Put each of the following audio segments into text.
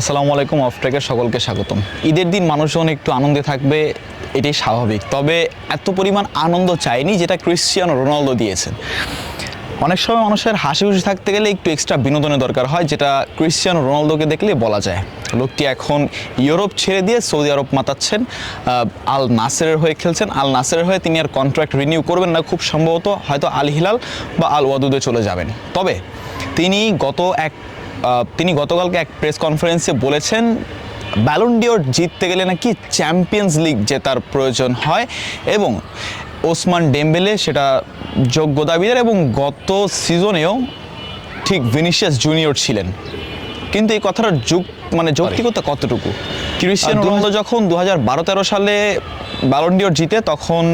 আসসালামু আলাইকুম অফট্রেকের সকলকে স্বাগতম। ঈদের দিন মানুষজন একটু আনন্দে থাকবে, এটাই স্বাভাবিক। তবে এত পরিমাণ আনন্দ চাইনি যেটা ক্রিশ্চিয়ানো রোনালদো দিয়েছেন। অনেক সময় মানুষের হাসি খুশি থাকতে গেলে একটু এক্সট্রা বিনোদনের দরকার হয়, যেটা ক্রিশ্চিয়ানো রোনালদোকে দেখলে বলা যায়। লোকটি এখন ইউরোপ ছেড়ে দিয়ে সৌদি আরব মাতাচ্ছেন। আল নাসেরের হয়ে খেলছেন। আল নাসেরের হয়ে তিনি আর কন্ট্রাক্ট রিনিউ করবেন না, খুব সম্ভবত হয়তো আল হিলাল বা আল ওয়াদুদে চলে যাবেন। তবে তিনি গত এক তিনি গতকালকে এক প্রেস কনফারেন্সে বলেছেন ব্যালন্ডিওর জিততে গেলে নাকি চ্যাম্পিয়ন্স লিগ জেতার প্রয়োজন হয় এবং ওসমান ডেম্বেলে সেটা যোগ্য দাবিদার এবং গত সিজনেও ঠিক ভিনিসিয়াস জুনিয়র ছিলেন। কিন্তু এই কথাটার যুগ মানে যৌক্তিকতা কতটুকু? ক্রিশ্চিয়ানো রোনালদো যখন দু হাজার বারো তেরো সালে ব্যালন্ডিওর জিতে তখন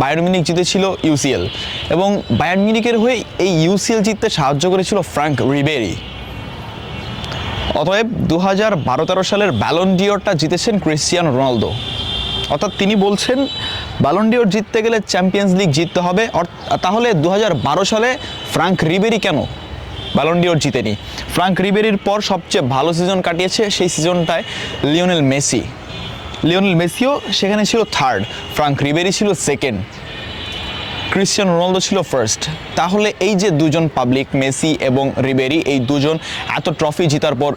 বায়ার্ন মিউনিক জিতেছিল ইউসিএল এবং বায়ার্ন মিউনিকের হয়ে এই ইউসিএল জিততে সাহায্য করেছিল ফ্র্যাঙ্ক রিবেরি অতএব দু হাজার বারো তেরো সালের ব্যালন্ডিওরটা জিতেছেন ক্রিশ্চিয়ানো রোনালদো। অর্থাৎ তিনি বলছেন ব্যালন্ডিওর জিততে গেলে চ্যাম্পিয়ন্স লিগ জিততে হবে। তাহলে দু হাজার বারো সালে ফ্রাঙ্ক রিবেরি কেন ব্যালন্ডিওর জিতেনি? ফ্রাঙ্ক রিবেরির পর সবচেয়ে ভালো সিজন কাটিয়েছে সেই সিজনটায় লিওনেল মেসি লিওনেল মেসিও সেখানে ছিল থার্ড ফ্রাঙ্ক রিবেরি ছিল সেকেন্ড ক্রিশ্চিয়ানো রোনালদো ছিল ফার্স্ট তাহলে এই যে দুজন পাবলিক, মেসি এবং রিবেরি, এই দুজন এত ট্রফি জিতার পর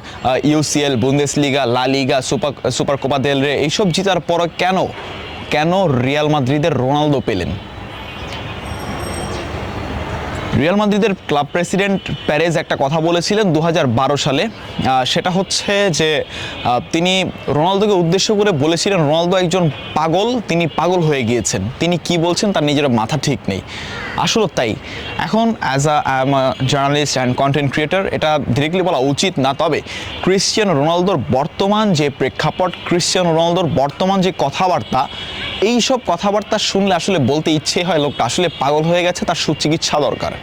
UCL Bundesliga La Liga super super Copa del Rey এইসব জিতার পর কেন কেন রিয়াল মাদ্রিদের রোনালদো পেলেন? রিয়াল মাদ্রিদের ক্লাব প্রেসিডেন্ট প্যারেজ একটা কথা বলেছিলেন দু হাজার বারো সালে। সেটা হচ্ছে যে তিনি রোনালদোকে উদ্দেশ্য করে বলেছিলেন, রোনালদো একজন পাগল, তিনি পাগল হয়ে গিয়েছেন। তিনি কি বলছেন তার নিজের মাথা ঠিক নেই। আসলে তাই। এখন as a journalist and content creator এটা ডিরেক্টলি বলা উচিত না, তবে ক্রিশ্চিয়ানো রোনালদোর বর্তমান যে প্রেক্ষাপট, ক্রিশ্চিয়ানো রোনালদোর বর্তমান যে কথাবার্তা এই সব কথাবার্তা শুনলে আসলে বলতে ইচ্ছে হয় লোকটা। আসলে পাগল হয়ে গেছে, তার সুচিকিৎসা দরকার।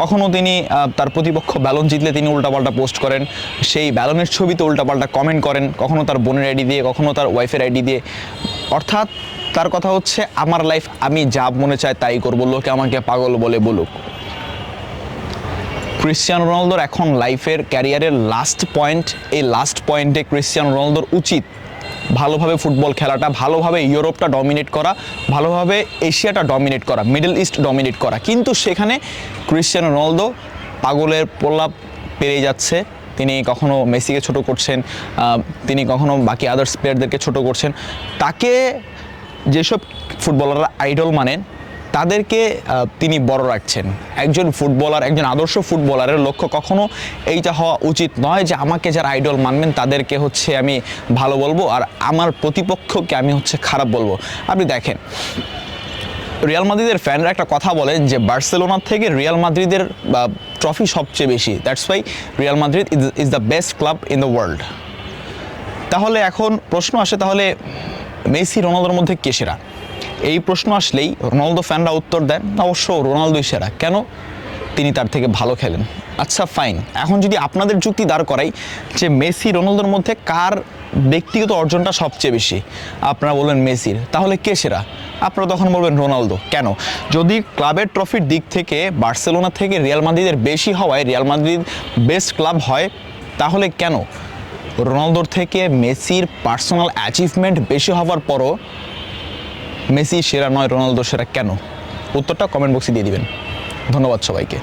কখনো তিনি তার প্রতিপক্ষ ব্যালন জিতলে তিনি উল্টাপাল্টা পোস্ট করেন, সেই ব্যালনের ছবিতে উল্টাপাল্টা কমেন্ট করেন, কখনো তার বোনের আইডি দিয়ে, কখনো তার ওয়াইফের আইডি দিয়ে। অর্থাৎ তার কথা হচ্ছে, আমার লাইফ আমি যা মনে চাই তাই করব, লোকে আমাকে পাগল বলে বলুক। ক্রিশ্চিয়ানো রোনালদোর এখন লাইফের ক্যারিয়ারের লাস্ট পয়েন্ট এই লাস্ট পয়েন্টে ক্রিশ্চিয়ানো রোনালদোর উচিত। ভালোভাবে ফুটবল খেলাটা, ভালোভাবে ইউরোপটা ডমিনেট করা, ভালোভাবে এশিয়াটা ডমিনেট করা, মিডল ইস্ট ডমিনেট করা। কিন্তু সেখানে ক্রিশ্চিয়ানো রোনালদো পাগলের প্রলাপ পেরে যাচ্ছে। তিনি কখনো মেসিকে ছোট করছেন তিনি কখনো বাকি আদার্স প্লেয়ারদেরকে ছোট করছেন। তাকে যেসব ফুটবলাররা আইডল মানেন তাদেরকে তিনি বড় রাখছেন। একজন ফুটবলার, একজন আদর্শ ফুটবলারের লক্ষ্য কখনো এইটা হওয়া উচিত নয় যে আমাকে যারা আইডল মানবেন, তাদেরকে হচ্ছে আমি ভালো বলব আর আমার প্রতিপক্ষকে আমি হচ্ছে খারাপ বলব। আপনি দেখেন, রিয়াল মাদ্রিদের ফ্যানরা একটা কথা বলেন যে বার্সেলোনা থেকে রিয়াল মাদ্রিদের ট্রফি সবচেয়ে বেশি। That's why Real Madrid is the best club in the world তাহলে এখন প্রশ্ন আসে, তাহলে মেসি, রোনালদোর মধ্যে কে সেরা? এই প্রশ্ন আসলেই রোনালদো ফ্যানরা উত্তর দেন, অবশ্য রোনালদোই সেরা কেন? তিনি তার থেকে ভালো খেলেন। আচ্ছা ফাইন। এখন যদি আপনাদের যুক্তি দাঁড় করাই যে মেসি রোনালদোর মধ্যে কার ব্যক্তিগত অর্জনটা সবচেয়ে বেশি, আপনারা বলবেন মেসির। তাহলে কে সেরা? আপনারা তখন বলবেন রোনালদো। কেন? যদি ক্লাবের ট্রফির দিক থেকে বার্সেলোনা থেকে রিয়াল মাদ্রিদের বেশি হওয়ায় রিয়াল মাদ্রিদ বেস্ট ক্লাব হয়, তাহলে কেন? রোনালদোর থেকে মেসির পার্সোনাল অ্যাচিভমেন্ট বেশি হওয়ার পরও মেসি সেরা নয় রোনালদো সেরা কেন? উত্তরটা কমেন্ট বক্সে দিয়ে দিবেন। ধন্যবাদ সবাইকে।